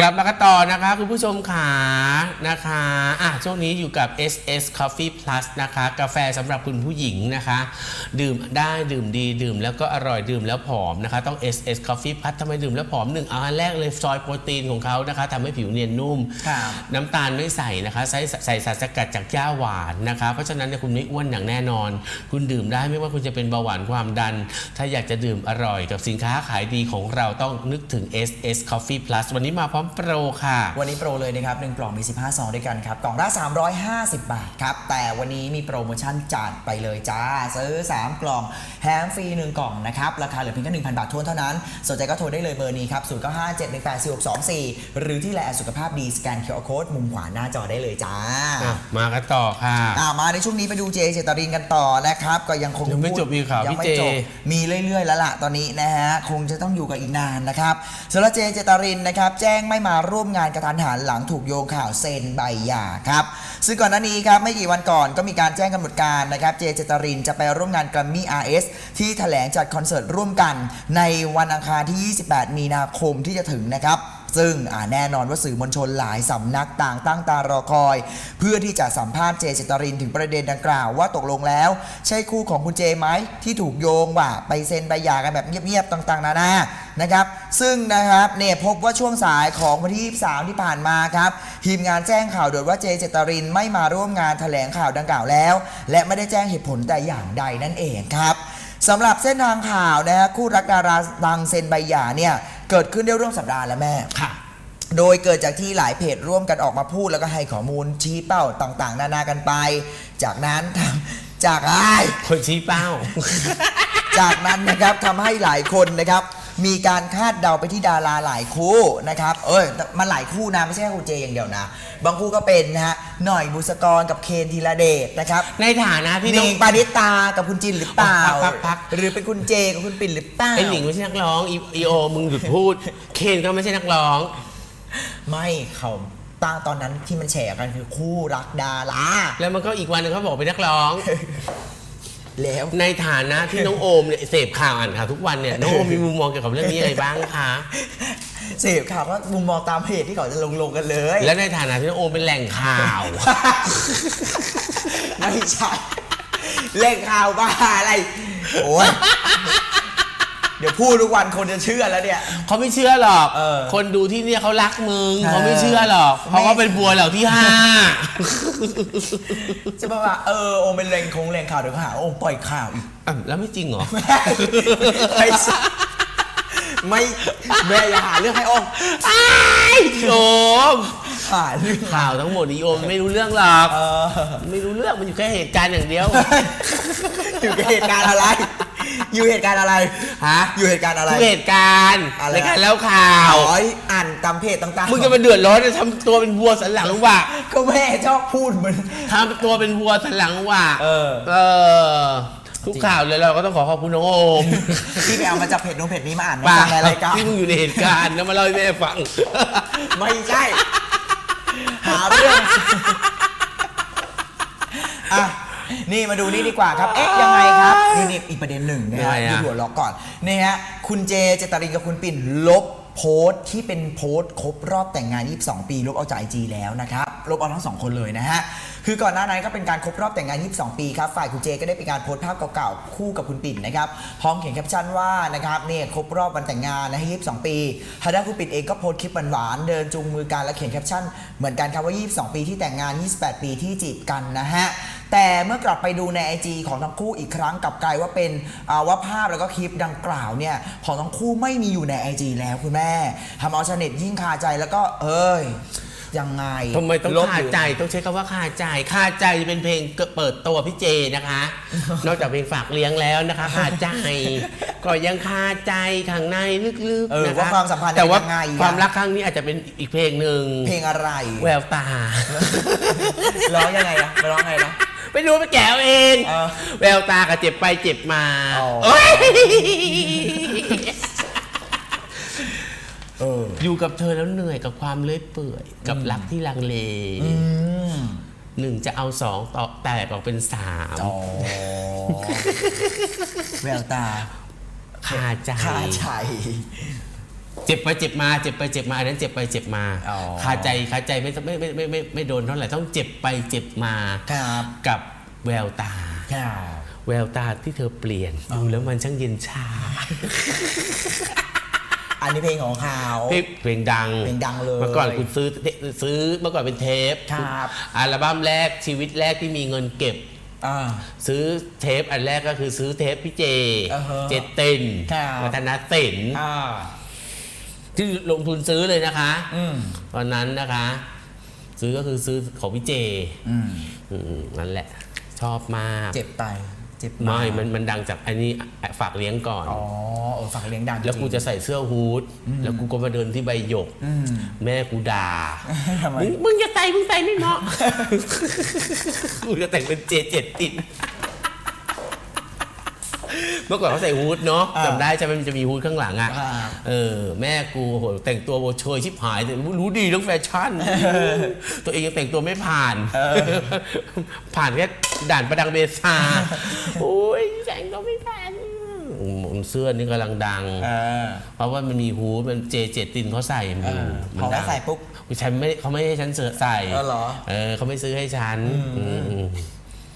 กลับมากันต่อนะคะ คุณผู้ชมขานะคะอะช่วงนี้อยู่กับ SS Coffee Plus นะคะ กาแฟสำหรับคุณผู้หญิงนะคะ ดื่มได้ดื่มดีดื่มแล้วก็อร่อยดื่มแล้วผอมนะคะ ต้อง SS Coffee Plus ทำไมดื่มแล้วผอมหนึ่งเอาอันแรกเลยซอยโปรตีนของเขานะคะทำให้ผิวเนียนนุ่มครับน้ำตาลไม่ใส่นะคะใส่ใส่สารสกัดจากหญ้าหวานนะคะ เพราะฉะนั้นเนี่ยคุณไม่อ้วนอย่างแน่นอน คุณดื่มได้ไม่ว่าคุณจะเป็นเบาหวานความดัน ถ้าอยากจะดื่มอร่อยกับสินค้าขายดีของเราต้องนึกถึง SS Coffee Plus วันนี้มาพร้อมโปรค่ะ วันนี้โปรเลยนะครับ1กล่องมี 15 ซองด้วยกันครับ กล่องละ 350 บาทครับ แต่วันนี้มีโปรโมชั่นจัดไปเลยจ้า ซื้อ 3 กล่องแถมฟรี 1 กล่องนะครับ ราคาเหลือเพียงแค่1,000 บาททวนเท่านั้น สนใจก็โทรได้เลยเบอร์นี้ครับ 0 9 5 7 1 8 4 6 2 4 หรือที่แลสุขภาพดีสแกน QR Code มุมขวาหน้าจอได้เลยจ้าอะมากันต่อค่ะอ่ามาในช่วงนี้ไปดูเจเจตรินกันต่อนะครับก็ยังคงยังไม่พูดจบอีกข่าวยังพี่ไม่เจจบมีเรื่อยๆ แล้วล่ะตอนนี้นะฮะคงจะต้องอยู่กับอีกนานนะครับสำหรับเจเจตรินนะครับแจ้งไม่มาร่วมงานกระทันหันหลังถูกโยงข่าวเซ็นใบหย่าครับซึ่งก่อนหน้านี้ครับไม่กี่วันก่อนก็มีการแจ้งกำหนดการนะครับเจเจตรินจะไปร่วมงานกรัมมี่ RS ที่แถลงจัดคอนเสิร์ตร่วมกัน ในวันอังคารที่ 28 มีนาคมที่จะถึงนะครับ ซึ่งแน่นอนว่าสื่อมวลชนหลายสำนักต่างตั้งตารอคอย เพื่อที่จะสัมภาษณ์เจเจตรินถึงประเด็นดังกล่าวว่าตกลงแล้ว ใช่คู่ของคุณเจไหมที่ถูกโยงว่าไปเซ็นใบหย่ากันแบบเงียบๆต่างๆ นานานะครับ ซึ่งนะครับเนี่ยพบว่าช่วงสายของวันที่23ที่ผ่านมาครับทีมงานแจ้งข่าวด่วนว่าเจเจตรินไม่มาร่วมงานแถลงข่าวดังกล่าวแล้ว และไม่ได้แจ้งเหตุผลแต่อย่างใดนั่นเองครับ สำหรับเส้นทางข่าวนะฮะคู่รักดาราดังเซ็นใบหย่าเนี่ยเกิดขึ้นได้ร่วมสัปดาห์แล้วแม่ ค่ะ โดยเกิดจากที่หลายเพจร่วมกันออกมาพูดแล้วก็ให้ข้อมูลชี้เป้าต่างๆ นานากันไป จากนั้นทำจากไอ้าย คนชี้เป้า จากนั้นนะครับทำให้หลายคนนะครับ มีการคาดเดาไปที่ดาราหลายคู่นะครับเอ้ยมันหลายคู่นะไม่ใช่แค่คุณเจอย่างเดียวนะ บางคู่ก็เป็นนะฮะหน่อยบุษกรกับเคนธีรเดชนะครับในฐานะที่หต้นิองงปานิตากับคุณจินหรือเปล่าพักพัก หรือเป็นคุณเจกับคุณปิ่นหรือเปล่าไอหนิงไม่ใช่นักร้องอีอีโอมึงหยุดพูด เคนก็ไม่ใช่นักร้อง ไม่เขาตั้งตอนนั้นที่มันแฉกันคือคู่รักดาราแล้วมันก็อีกวันหนึงเขาบอกเป็นนักร้อง แล้ว ในฐานะที่น้องโอมเนี่ยเสพข่าวอ่านข่าวทุกวันเนี่ยน้องโอมมีมุมมองเกี่ยวกับเรื่องนี้อะไรบ้างคะเสพข่าวก็มุมมองตามเพจที่เขาจะลงลงๆกันเลย และในฐานะที่น้องโอมเป็นแหล่งข่าว ไม่ใช่เล่นข่าวบ้าอะไร โอ้ย เดี๋ยวพูดทุกวันคนจะเชื่อแล้วเนี่ย เขาไม่เชื่อหรอก เออคนดูที่เนี่ยเขารักมึง เออเขาไม่เชื่อหรอกเพราะว่าเป็นบัวเหล่าที่ห้า จะบอกว่าเออโอมเป็นแรงคงแรงข่าวเดี๋ยวเขาหาว่าโอมปล่อยข่าวอีก อะแล้วไม่จริงเหรอ ไม่ใช่ไม่แม่อย่าหาเรื่องให้โอมไอ้โอมหาเรื่องข่าวทั้งหมดนี่โอมไม่รู้เรื่องหรอก เออไม่รู้เรื่องมันอยู่แค่เหตุการณ์อย่างเดียว อยู่กับเหตุการณ์อะไร อยู่เหตุการณ์อะไร ฮะอยู่เหตุการณ์อะไร ทุกเหตุการณ์อะไรในการเล่าข่าว อ๋ออ่านตามเพจต่างๆมึงจะมาเดือดร้อนจะทำตัวเป็นวัวสันหลังหรือว่าก็แม่ชอบพูดเหมือน ทำตัวเป็นวัวสันหลังว่าเออ เออ ทุกข่าวเลยเราก็ต้องขอขอบคุณน้องโอมที่ไปเอามาจากเพจนู้นเพจนี้มาอ่านมาป่าฟังในรายการที่มึงอยู่ในเหตุการณ์แล้วมาเล่าให้แม่ฟัง ไม่ใช่ หาเรื่อง อะ นี่มาดูนี่ดีกว่าครับ เอ๊ะยังไงครับนี่นี่อีกประเด็นหนึ่งนะยังฮะไงอะดูหัวล็อกก่อนนี่ฮะคุณเจเจตรินกับคุณปิ่นลบโพสต์ที่เป็นโพสต์ครบรอบแต่งงาน 22 ปีลบเอาจากไอจีแล้วนะครับ ลบเอาทั้งสองคนเลยนะฮะ คือก่อนหน้านั้นก็เป็นการครบรอบแต่งงาน 22 ปีครับ ฝ่ายคุณเจก็ได้เป็นการโพสต์ภาพเก่าๆ คู่กับคุณปิ่นนะครับ พร้อมเขียนแคปชั่นว่านะครับเนี่ยครบรอบวันแต่งงานนะ22 ปีทางด้านคุณปิ่นเองก็โพสต์คลิปหวานๆ เดินจูงมือกันและเขียนแคปชั่นเหมือนกันครับว่า 22 ปีที่แต่งงาน 28 ปีที่จีบกันนะฮะ แต่เมื่อกลับไปดูใน IG ของทั้งคู่อีกครั้งกลับกลายว่าเป็นอ่าว่าภาพแล้วก็คลิปดังกล่าวเนี่ยของทั้งคู่ไม่มีอยู่ใน IG แล้วคุณแม่ทำเอาชาวเน็ตยิ่งคาใจแล้วก็เอ้ยยังไงทำไมต้องลบคาหรือใจต้องใช้คำว่าคาใจคาใจเป็นเพลงเปิดตัวพี่เจนะคะ นอกจากเพลงฝากเลี้ยงแล้วนะคะคาใจ ก็ยังคาใจข้างในลึกเออๆนะคะว่าความสัมพันธ์แต่ว่าเป็นยังไงอะ ความรักครั้งนี้อาจจะเป็นอีกเพลงหนึ่งเพลงอะไรแววตา ร้องยังไงอะไปร้องไงนะ ไปดูไปแกวเอง เออ แววตากับเจ็บไปเจ็บมาอ๋อ โอ๊ยเออ อยู่กับเธอแล้วเหนื่อยกับความเลื่อยเปื่อย กับรักที่ลังเลอืมหนึ่งจะเอาสองต่อแตกออกเป็นสามอ๋อแววตาคาใจ คาใจ เจ็บไปเจ็บมาเจ็บไปเจ็บมาอันนั้นเจ็บไปเจ็บมาอ๋อ คาใจคาใจไม่ไม่ไม่ไม่ไม่ไม่โดนเท่าไหร่ต้องเจ็บไปเจ็บมาครับกับแววตา ครับ แววตาที่เธอเปลี่ยนดูแล้วมันช่างเย็นชาอันนี้เพลงของเขา เพลงเพลงดังเพลงดังเลยเมื่อก่อนคุณซื้อซื้อเมื่อก่อนเป็นเทปครับ อัลบั้มแรกชีวิตแรกที่มีเงินเก็บ อ่า ซื้อเทปอันแรกก็คือซื้อเทปพี่เจ อ่าฮะเจเต็นครับ วัฒนศิลป์ อ่า ที่ลงทุนซื้อเลยนะคะ อืมตอนนั้นนะคะ ซื้อก็คือซื้อของพี่เจอืมอืมนั่นแหละ ชอบมากเจ็บไตเจ็บไม่มันมันดังจากอันนี้ฝากเลี้ยงก่อน อ๋อเออฝากเลี้ยงดังแล้วกูจะใส่เสื้อฮูดแล้วกูก็มาเดินที่ใบหยก อืม แม่กูด่าทำไม มึงมึงจะใส่มึงใส่ไม่เหมาะ กูจะแต่งเป็นเจเจ็ดติด เมื่อก่อนเขาใส่ฮูดเนาะอ่าจำได้ใช่ไหมมันจะมีฮูดข้างหลังอะอ่าเออแม่กูโหแต่งตัวโบเชยชิบหายแต่รู้ดีเรื่องแฟชั่น ตัวเองยังแต่งตัวไม่ผ่าน ผ่านแค่ด่านประดังเบซาโอ้ยแต่งตัวไม่ผ่านอืมเสื้อนี่กำลังดังเออเพราะว่ามันมีฮูดมันเจเจ็ดตินเขาใส่มันอยู่เออมันพอดัเขาใส่ปุ๊บฉันไม่เขาไม่ให้ฉันเสือใส่เออเหรอเออเขาไม่ซื้อให้ฉันอืม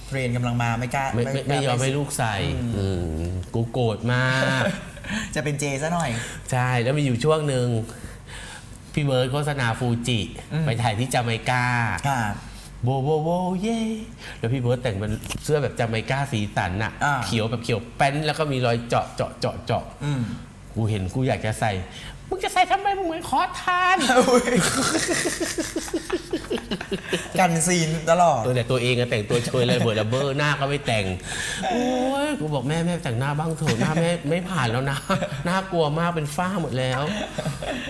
เทรนกำลังมาไม่กล้าไม่ไม่ไม่ยอมให้ลูกใส่อืมกูโกรธมาก จะเป็นเจซะหน่อย ใช่ แล้วมีอยู่ช่วงหนึ่งพี่เบิร์ดโฆษณาฟูจิอืมไปถ่ายที่จาเมกาค่ะโบโบโบเย่แล้วพี่เบิร์ดแต่งเป็นเสื้อแบบจาเมกาสีสันอะอ่าเขียวแบบเขียวแป้นแล้วก็มีรอยเจาะเจาะเจาะเจาะอืมกูเห็นกูอยากจะใส่ มึงจะใส่ทำไมมึงเหมือนขอทาน กันซีนตลอดเออแต่ตัวเองอะแต่งตัวเชยเลยเบิร์ดระเบ้อหน้าก็ไม่แต่งโอ้ยกูบอกแม่แม่แต่งหน้าบ้างเถอะหน้าแม่ไม่ผ่านแล้วนะน่ากลัวมากเป็นฝ้าหมดแล้ว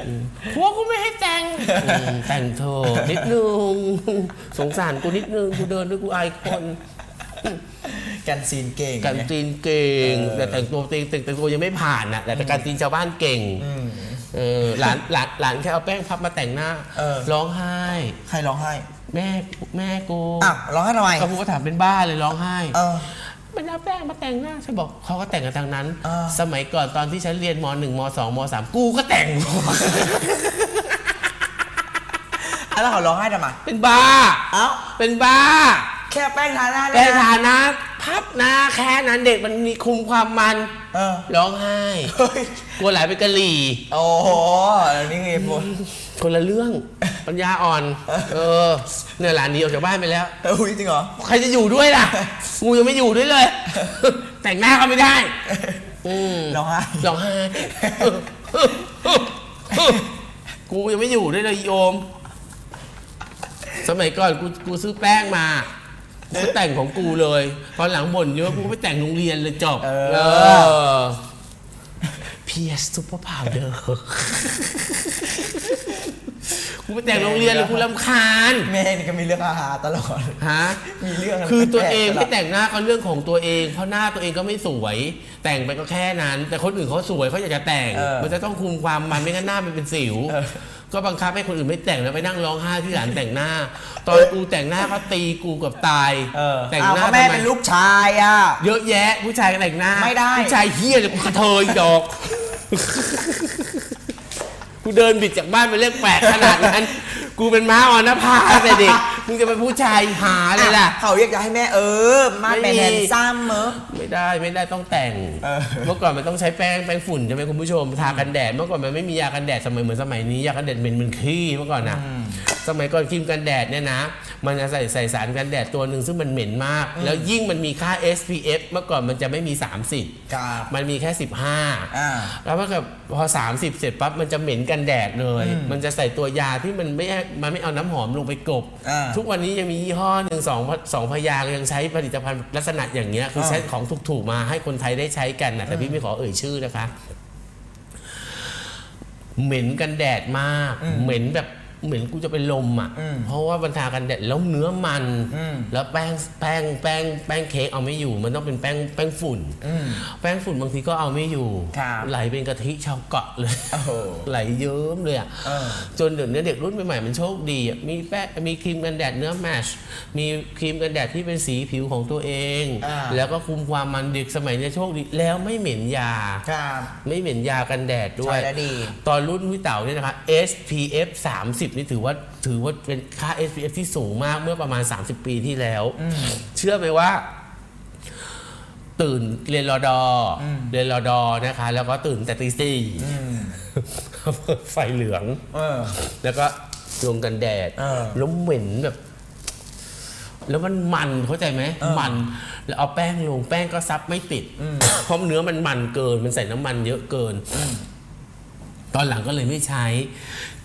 อืมผัวกูไม่ให้แต่งอืมแต่งเถอะนิดนึงสงสารกูนิดนึงกูเดินด้วยกูอายคนกันซีนเก่งการไงตีนเก่ง เออ แต่แต่งตัวเองแต่งแต่งตัวยังไม่ผ่านอะแต่การตีนชาวบ้านเก่ง อืม เออหลานหลานหลานแค่เอาแป้งพับมาแต่งหน้าเออ ร้องไห้ ใครร้องไห้แม่แม่กูอ้าวร้องไห้ทำไมเขาพูดว่าถามเป็นบ้าเลยร้องไห้เออ มันเอาแป้งมาแต่งหน้าฉันบอกเขาก็แต่งกันทางนั้นอ่าสมัยก่อนตอนที่ฉันเรียนมหนึ่งมสองมสามกูก็แต่งอะแล้วเขาร้องไห้ทำไมเป็นบ้า เอ้า เป็นบ้าแค่แป้งทาหน้าแต่เนี่ยนะฐานะพับหน้าแค่นั้นเด็กมันมีคุมความมันเออร้องไห้เฮ้ยกลัวไหลไปกะหรี่ โอ้โหนี่คือเหตุผลคนละเรื่อง ปัญญาอ่อน เออเนี่ยหลานหนีออกจากบ้านไปแล้ว เอออุ๊ยจริงเหรอ ใครจะอยู่ด้วยล่ะกูยังไม่อยู่ด้วยเลย แต่งหน้าก็ไม่ได้อืมร้องไห้ ร้องไห้กูยังไม่อยู่ด้วยเลยโยม สมัยก่อนกูกูซื้อแป้งมา กูก็แต่งของกูเลย ตอนหลังบ่นเยอะกูก็ไปแต่งโรงเรียนเลยจบเออเออ PS Super Powder กูไปแต่งโรงเรียนเลยกูรำคาญ แม่นี่ก็มีเรื่องอาหารตลอด ฮะ มีเรื่องคือตัวเองแปลกๆไม่แต่งหน้าก็เรื่องของตัวเอง เพราะหน้าตัวเองก็ไม่สวย แต่งไปก็แค่นั้น แต่คนอื่นเขาสวยเขาอยากจะแต่งเออมันจะต้องคุมความมันไม่งั้นหน้ามันเป็นสิวเออก็บังคับให้คนอื่นไม่แต่งแล้วไปนั่งร้องไห้ที่หลานแต่งหน้า ตอนกูแต่งหน้าก็ตีกูเกับตายเออแต่งอ้าวหน้าก็แม่ทำไมเป็นลูกชายอะ เยอะแยะผู้ชายก็แต่งหน้า ไม่ได้ ผู้ชายเฮี้ยเลยกูกระเทยดอก กูเดินบิดจากบ้านไปเรียกแปลกขนาดนั้น กูเป็นม้าอ่อนนภาตั้งแต่เด็ก มึงจะเป็นผู้ชายหาเลยล่ะ เขาอยากจะให้แม่เออ มาดไม่เป็นมีแฮนซัมเมอ ไม่ได้ไม่ได้ต้องแต่งเออเมื่อก่อนมันต้องใช้แป้งแป้งฝุ่นใช่ไหมคุณผู้ชม ทากันแดด เมื่อก่อนมันไม่มียากันแดดสมัยเหมือนสมัยนี้ยากันแดดเหม็นเหมันขี้เมื่อก่อนนะ สมัยก่อนครีมกันแดดเนี่ยนะ มันจะใส่ใส่สารกันแดดตัวหนึ่งซึ่งมันเหม็นมาก แล้วยิ่งมันมีค่า SPF เมื่อก่อนมันจะไม่มี 30กับ มันมีแค่15อ่าแล้วเมื่อกับพอ 30 เสร็จปั๊บมันจะเหม็นกันแดดเลย มันจะใส่ตัวยาที่มันไม่มันไม่เอาน้ำหอมลงไปกลบ อ่า ทุกวันนี้ยังมียี่ห้อหนึ่งสองสองพยางค์ยังใช้ผลิตภัณฑ์ลักษณะอย่างเงี้ยคืออ่าใช้ของถูกๆมาให้คนไทยได้ใช้กันนะแต่พี่ไม่ขอเอ่ยชื่อนะคะ เหม็นกันแดดมาก เหม็นแบบ เหมือนกูจะเป็นลมอะ อืมเพราะว่าบรรทากันแดดแล้วเนื้อมัน อืมแล้วแป้งแป้งแป้งแป้งเค้กเอาไม่อยู่ มันต้องเป็นแป้งแป้งฝุ่น อืมแป้งฝุ่นบางทีก็เอาไม่อยู่ครับ ไหลเป็นกะทิชาวเกาะเลย โอ้โห ไหลเยิ้มเลยอะเออจนเดี๋ยวนี้เด็กรุ่นใหม่ๆมันโชคดีอะมีแป้งมีครีมกันแดดเนื้อแมชมีครีมกันแดดที่เป็นสีผิวของตัวเอง อ่า แล้วก็คุมความมันเด็กสมัยนี้โชคดีแล้วไม่เหม็นยา ครับ ไม่เหม็นยากันแดดด้วย ใช่แล้วดี ตอนรุ่นพี่เต๋าเนี่ยนะคะ SPF 30นี่ถือว่าถือว่าเป็นค่า SPF ที่สูงมากเมื่อประมาณ 30 ปีที่แล้ว เชื่อไหมว่า ตื่นเรียนรอดออเรียนรอดอนะคะ แล้วก็ตื่นแต่ตีสี่อืมเปิดไฟเหลืองเออแล้วก็ลงกันแดดเออแล้วเหม็นแบบ แล้วมันมันเข้าใจไหมเออมัน แล้วเอาแป้งลงแป้งก็ซับไม่ติดเพราะเนื้อมันมันเกิน มันใส่น้ำมันเยอะเกิน ตอนหลังก็เลยไม่ใช้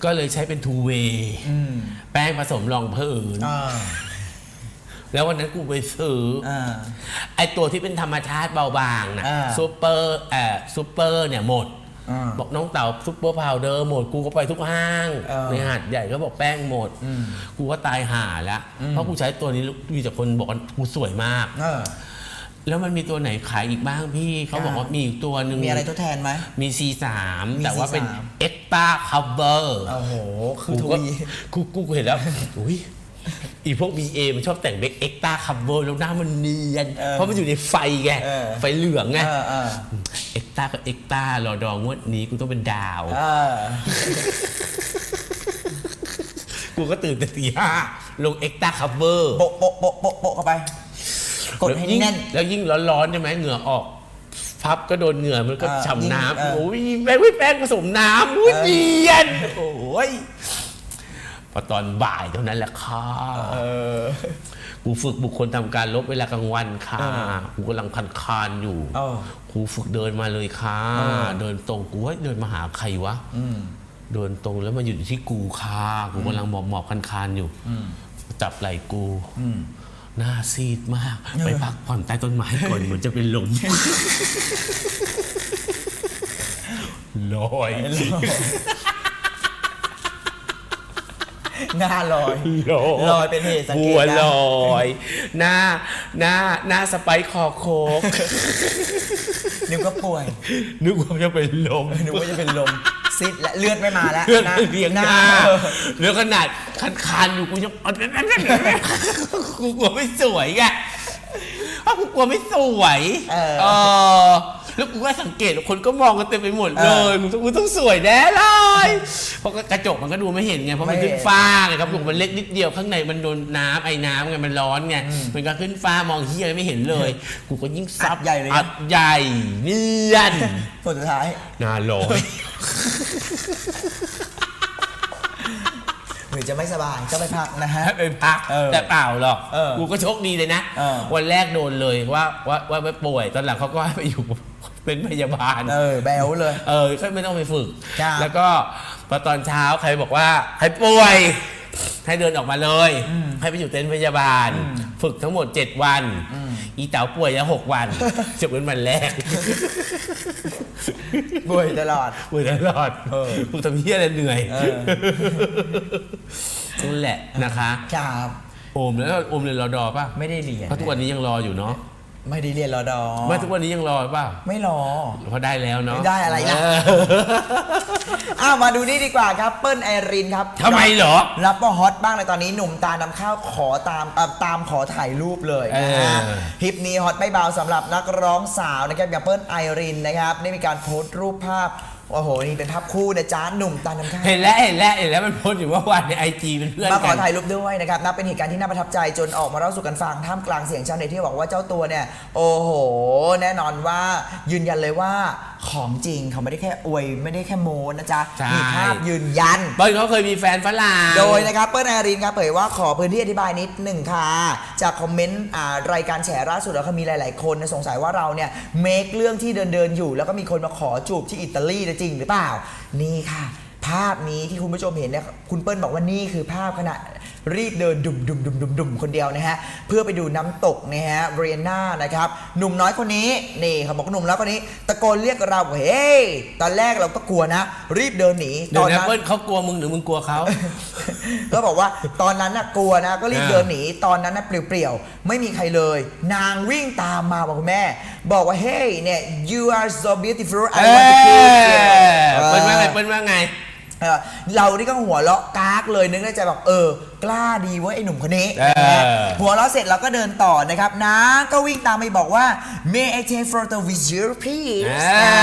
ก็เลยใช้เป็นทูเวย์อืมแป้งผสมรองพื้นอ่าแล้ววันนั้นกูไปซื้อออ่าไอตัวที่เป็นธรรมชาติเบาบางนะอ่าซูเปอร์เอ่อซูเปอร์เนี่ยหมดอ่าบอกน้องเต่าซุปเปอร์พาวเดอร์หมดกูก็ไปทุกห้างเออในหาดใหญ่ก็บอกแป้งหมดอืมกูก็ตายห่าแล้ว เพราะกูใช้ตัวนี้มีแต่คนบอกว่ากูสวยมากเออ แล้วมันมีตัวไหนขายอีกบ้างพี่เขาบอกว่ามีอีกตัวหนึ่งมีอะไรทดแทนไหมมี C3 มีแต่ว่าเป็น C3 Extra Cover โอ้โห คือทกูก็วีกูกูกูเห็นแล้วอุ้ยอีพวก BA มันชอบแต่งเบค Extra Cover แล้วหน้ามันเนียนเออเพราะมันอยู่ในไฟไงเออไฟเหลืองไงเออเออเอ็กต้ากับเอ็กต้ารอดองวดนี้กูต้องเป็นดาวเออกูก็ตื่นแต่ตีห้าลงเอ็กต้าคัฟเวอร์โปะโปะโปะโปะโปะเข้าไป กดให้แน่น แล้วยิ่งร้อนๆใช่ไหมเหงื่อออกพับก็โดนเหงื่อมันก็เออฉ่ำน้ยิ่งเออำโอ้ยแป้งไม่แป้งผสมน้ำอุ้ยเออเนียนโอ้ยพอตอนบ่ายเท่านั้นแหละค่ะเออกูฝึกบุคคลทำการลบเวลากลางวันค่ะเออกูกำลังคันคานอยู่เออครูฝึกเดินมาเลยค่ะเออเดินตรงกูว่าเดินมาหาใครวะอืมเดินตรงแล้วมาอยู่ที่กูค่ะกูกำลังหมอบหมอบคันคานๆอยู่อืมจับไหล่กูอืม หน้าซีดมากเออไปพักผ่อนใต้ต้นไม้ก่อนเหมือนจะเป็นลมลอยหน้าลอยลอยลอยเป็นเหตุสังเกตหัวได้ลอย หน้าหน้าหน้าสไปค์คอโคกนึกว่าป่วย นึกว่าจะเป็นลมนึกว่าจะเป็นลม ซิดและเลือดไม่มาแล้วเพื่อนหน้าเรียงหน้าเรื่องขนาดคันคานๆอยู่กูยังกูกลัวไม่สวยไงเพราะกูกลัวไม่สวยเออ เออ แล้วกูก็สังเกตคนก็มองกันเต็มไปหมดเอเลอยมึงต้องมึงต้องสวยแน่เลยเพราะกระจกมันก็ดูไม่เห็นไงเพราะมันไม่เห็นขึ้นฟ้าไงครับลูกมันเล็กนิดเดียวข้างในมันโดนน้ำไอ้น้ำไงมันร้อนไงมันก็ขึ้นฟ้ามองเฮียไม่เห็นเลย กูก็ยิ่งซับอัดใหญ่เลยนะอัดใหญ่เนียนผลสุดท้ายหนาลอยหรือจะไม่สบายก็ไปพักนะฮะไปพักเออแต่เปล่าหรอกเออกูก็โชคดีเลยนะเออวันแรกโดนเลยว่าว่าว่าไม่ป่วย ตอนหลังเขาก็ให้ไปอยู่ เป็นพยาบาล เออแบวเลย เออก็ไม่ต้องไปฝึกครับแล้วก็พอตอนเช้าใครบอกว่าใครป่วย ให้เดินออกมาเลย ให้ไปอยู่เต็นท์พยาบาล ฝึกทั้งหมด 7 วัน อีเต๋าป่วยแล้วหกวัน จบเป็นวันแรก ป่วยตลอด ป่วยตลอดเออกูทำเพี้ยอะไรเหนื่อยเออ นั่นแหละนะคะ ครับ โอมแล้วโอมเรียนรอดอป่ะ ไม่ได้เรียน เพราะทุกวันนี้ยังรออยู่เนาะ ไม่ได้เรียนรอดอไม่ทุกวันนี้ยังรอป่ะไม่รอเพราะได้แล้วเนาะไม่ได้อะไรล่ะเอ้าวมาดูนี่ดีกว่าครับเปิ้ลไอรินครับทำไมเหรอ รับว่าฮอตบ้างเลยตอนนี้หนุ่มตานำข้าวขอตามเอ่อตามขอถ่ายรูปเลยนะฮะเออคลิปนี้ฮอตไม่เบาสำหรับนักร้องสาวนะครับอย่างเปิ้ลไอรินนะครับได้มีการโพสต์รูปภาพ โอ้โห นี่เป็นภาพคู่นะจ๊ะหนุ่มตานำข้าวเห็นแล้วเห็นแล้วเห็นแล้วมันโพสต์อยู่ว่าวันในไอจีเป็นเพื่อนมาขกัอน ถ่ายรูปด้วยนะครับนับเป็นเหตุการณ์ที่น่าประทับใจจนออกมาเล่าสู่กันฟังท่ามกลางเสียงชาวเน็ตที่บอกว่าเจ้าตัวเนี่ย โอ้โห แน่นอนว่ายืนยันเลยว่า ของจริงเขาไม่ได้แค่อวยไม่ได้แค่โมนะจ๊ะใช่ มีภาพยืนยัน เปิ้ลเขาเคยมีแฟนฝรั่ง โดยนะครับเปิ้ลไอรินครับเผยว่าขอพื้นที่อธิบายนิดหนึ่งค่ะ จากคอมเมนต์อ่ารายการแฉล่าสุดแล้วก็มีหลาย ๆ คนนะสงสัยว่าเราเนี่ยเมคเรื่องที่เดินเดินๆอยู่ แล้วก็มีคนมาขอจูบที่อิตาลีนะจริงหรือเปล่า นี่ค่ะ ภาพนี้ที่คุณผู้ชมเห็นเนี่ยคุณเปิ้ลบอกว่านี่คือภาพขณะ รีบเดินดุมดุมดุมดุมดุมคนเดียวนะฮะเพื่อไปดูน้ำตกนะฮะเรียนานะครับหนุ่มน้อยคนนี้นี่เขาบอกว่าหนุ่มน้อยคนนี้ ตะโกนเรียกเราเฮ้ยตอนแรกเราก็กลัวนะ รีบเดินหนีเดี๋ตยอวนนะนั้น เปิ้ลเขากลัวมึงหรือมึงกลัวเขา ก็บอกว่าตอนนั้นน่ะกลัวนะก็รีบอ่าเดินหนีตอนนั้นน่ะเปลี่ยวๆ ไม่มีใครเลย นางวิ่งตามมาบอกคุณแม่ บอกว่าเฮ้ยเนี่ย you are so beautiful I เอ้ want to kiss you เปิ้ลว่าไงเปิ้ลว่าไง เออเรานี่ก็หัวเราะกากเลยนึกในใจแบบเออกล้าดีเว้ยไอ้หนุ่มคนนี้เออนะฮะหัวเราะเสร็จเราก็เดินต่อนะครับนางก็วิ่งตามไปบอกว่า may I take photo with you please อ่า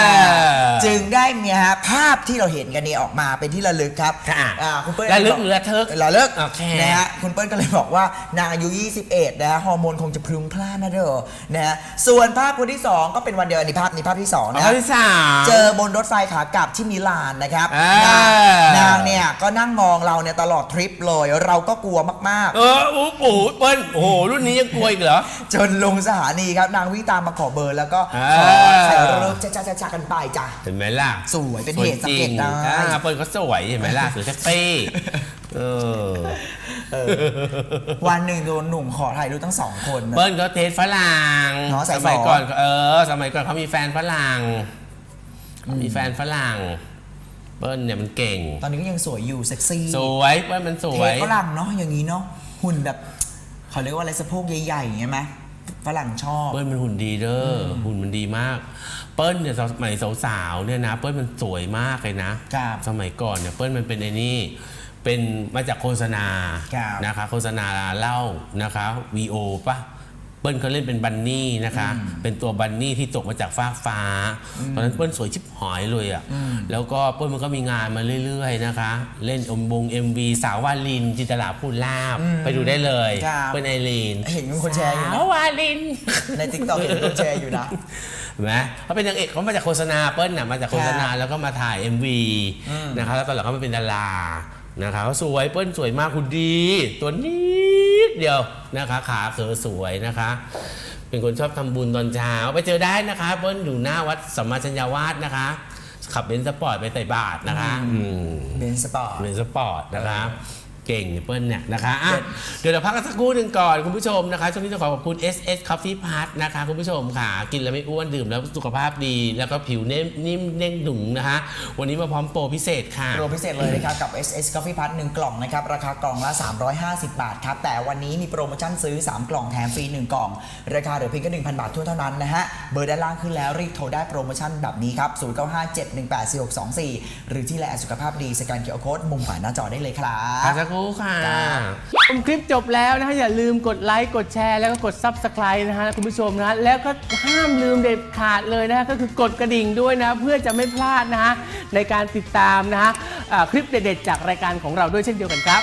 จึงได้เนี่ยฮะภาพที่เราเห็นกันเนี่ยออกมาเป็นที่ระลึกครับค่ะอ่าคุณเปิ้ลระลึกบหรือระทึกระลึกโอเค นะฮะ คุณเปิ้ลก็เลยบอกว่านางอายุ 21 นะฮะฮอร์โมนคงจะพลุงพล่านนะเด้อนะฮะส่วนภาพคนที่ 2 ก็เป็นวันเดียวอันนี้ภาพนี้ภาพที่2นะข้อที่สาม เจอบนรถไฟขากลับที่มิลานนะครับอ่านางนางเนี่ยก็นั่งมองเราเนี่ยตลอดทริปเลย เราก็กลัวมาก เออโอ้โหเปิ้ลโอ้โหรุ่นนี้ยังกลัวอีกเหรอ ๆ จนลงสถานีครับ นางวิ่งตามมาขอเบอร์แล้วก็ขออ่าถ่ายรูปจ้าๆๆกันไปจ้ะ เห็นไหมล่ะสวยเป็นเหตุสังเกตจริได้อ่าเปิ้ลก็สวยเห็นไหมล่ะสวยแท็กซี่เออวันหนึ่งโดนหนุ่มขอถ่ายรูปตั้งสองคนนะ เปิ้ลก็เทสฝรั่งเนอะสายสมัยฝอก่อนเออ สมัยก่อนเขามีแฟนฝรั่งมีแฟนฝรั่ง เปิ้ลเนี่ยมันเก่ง ตอนนี้ก็ยังสวยอยู่เซ็กซี่สวยเปิ้ลมันสเทวยฝรั่งเนาะอย่างนี้เนาะหุ่นแบบเขาเรียกว่าอะไรสะโพกใหญ่ๆใช่ไหมฝรั่งชอบ เปิ้ลมันหุ่นดีเด้ออหุ่นมันดีมาก เปิ้ลเนี่ยสมัยสาวๆเนี่ยนะ เปิ้ลมันสวยมากเลยนะ ครับ สมัยก่อนเนี่ยเปิ้ลมันเป็นไอ้นี่ เป็นมาจากโฆษณาครับ นะคะ โฆษณาเหล้านะคะ VO ปะ เปิ้ลเขาเล่นเป็นบันนี่นะคะ เป็นตัวบันนี่ที่ตกมาจากฟ้ากฟ้า ตอนนั้นเปิ้ลสวยชิบหายเลยอะ่ะ แล้วก็เปิ้ลมันก็มีงานมาเรื่อยๆนะคะ เล่นอมบง MV สาววาลิน จินตลาพูดลาบ ไปดูได้เลย ครับ เปิ้ลไอรีนเห็นมีคนแชร์อยู่นะสาววาลิน ในทิกตอกเห็นคนแชร์อยู่นะ เห็นไหมเขาเป็นนางเอกเขามาจากโฆษณาเปิ้ลน่ะมาจากโฆษณาแล้วก็มาถ่าย MV นะคะแล้วตอนหลังเขามาเป็นดารานะคะเขาสวยเปิ้ลสวยมากคุณดี ตัวนิด เดียวนะคะ ขาเขอสวยนะคะ เป็นคนชอบทำบุญตอนเช้าไปเจอได้นะคะเปิ้ลอยู่หน้าวัดสัมมาชัญญาวาสนะคะ ขับเบนซ์สปอร์ตไปใส่บาทนะคะอืมเบนสปอร์ตเบนซ์สปอร์ตนะคะ เก่งเปิ้ลเนี่ยนะคะอะเดี๋ยวเราพักกันสักครู่หนึ่งก่อนคุณผู้ชมนะคะช่วงนี้ต้องขอขอบคุณ SS Coffee Plus นะคะคุณผู้ชมค่ะกินแล้วไม่อ้วนดื่มแล้วสุขภาพดี แล้วก็ผิวเนิ่มนิ่มเด้งดุงนะคะ วันนี้มาพร้อมโปรพิเศษค่ะ โปรพิเศษเลยนะครับกับ SS Coffee Plus 1กล่องนะครับราคากล่องละ 350 บาทครับแต่วันนี้มีโปรโมชั่นซื้อ 3 กล่องแถมฟรี1กล่อง ราคาเหลือเพียงแค่1,000 บาททั่วเท่านั้นนะฮะเบอร์ด้านล่างขึ้นแล้วรีบโทรได้โปรโมชั่นแบบนี้ครับ0957184624 หรือที่แลสุขภาพดีสแกนเคอร์โค้ดมุมขวาหน้าจอได้เลยครัพักบสักครู่ค่ะชมคลิปจบแล้วนะฮะอย่าลืมกดไลค์กดแชร์แล้วก็กด Subscribe นะฮะคุณผู้ชมนะฮะแล้วก็ห้ามลืมเด็ดขาดเลยนะฮะก็คือกดกระดิ่งด้วยนะ เพื่อจะไม่พลาดนะฮะในการติดตามนะฮะอ่าคลิปเด็ดๆจากรายการของเราด้วยเช่นเดียวกันครับ